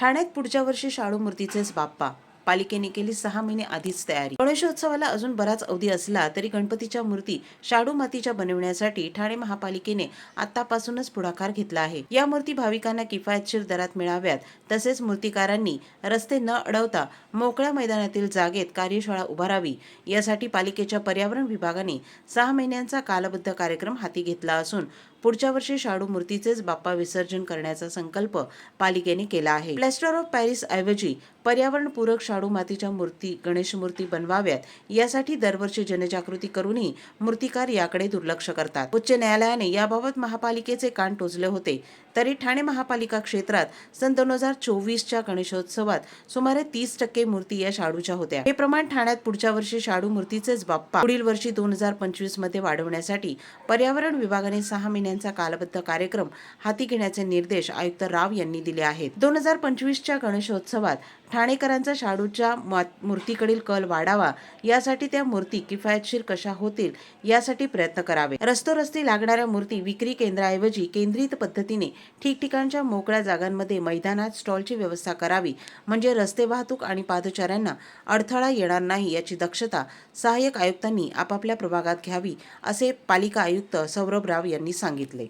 ठाण्यात पुढच्या वर्षी शाळू मूर्तीचेच बाप्पा. पालिकेने केली सहा महिने आधीच तयारी. गणेशोत्सवाला अजून बराच अवधी असला तरी गणपतीच्या मूर्ती शाडू मातीच्या बनविण्यासाठी ठाणे महापालिकेने आतापासूनच पुढाकार घेतला आहे. या मूर्ती भाविकांना किफायतशीर दरात मिळाव्यात. तसेच मूर्तीकारांनी रस्ते न अडवता मोकळ्या मैदानातील जागेत कार्यशाळा उभारावी. यासाठी पालिकेच्या पर्यावरण विभागाने सहा महिन्यांचा कालबद्ध कार्यक्रम हाती घेतला असून पुढच्या वर्षी शाडू मूर्तीचेच बाप्पा विसर्जन करण्याचा संकल्प पालिकेने केला आहे. प्लॅस्टर ऑफ पॅरिस ऐवजी पर्यावरणपूरक शाडू मातीच्या मूर्ती गणेश मूर्ती बनवाव्यात यासाठी दरवर्षी जनजागृती करूनही मूर्तिकार याकडे दुर्लक्ष करतात. उच्च न्यायालयाने याबाबत महापालिकेचे कान टोचले होते. तरी ठाणे महापालिका क्षेत्रात सन दोन हजार चोवीसच्या गणेशोत्सवात सुमारे तीस टक्के मूर्ती या शाडूच्या होत्या. हे प्रमाण ठाण्यात पुढच्या वर्षी शाडू मूर्तीचेच बाप्पा. पुढील वर्षी दोन हजार पंचवीसमध्ये वाढवण्यासाठी पर्यावरण विभागाने सहा महिन्यांचा कालबद्ध कार्यक्रम हाती घेण्याचे निर्देश आयुक्त राव यांनी दिले आहेत. दोन हजार पंचवीसच्या गणेशोत्सवात ठाणेकरांचा शाडूच्या मूर्तीकडील कल वाढावा यासाठी त्या मूर्ती किफायतशीर कशा होतील यासाठी प्रयत्न करावे. रस्तोरस्ती लागणाऱ्या मूर्ती विक्री केंद्राऐवजी केंद्रित पद्धतीने ठिकठिकाणच्या मोकळ्या जागांमध्ये मैदानात स्टॉलची व्यवस्था करावी. म्हणजे रस्ते वाहतूक आणि पादचाऱ्यांना अडथळा येणार नाही याची दक्षता सहाय्यक आयुक्तांनी आपापल्या प्रभागात घ्यावी असे पालिका आयुक्त सौरभ राव यांनी सांगितले.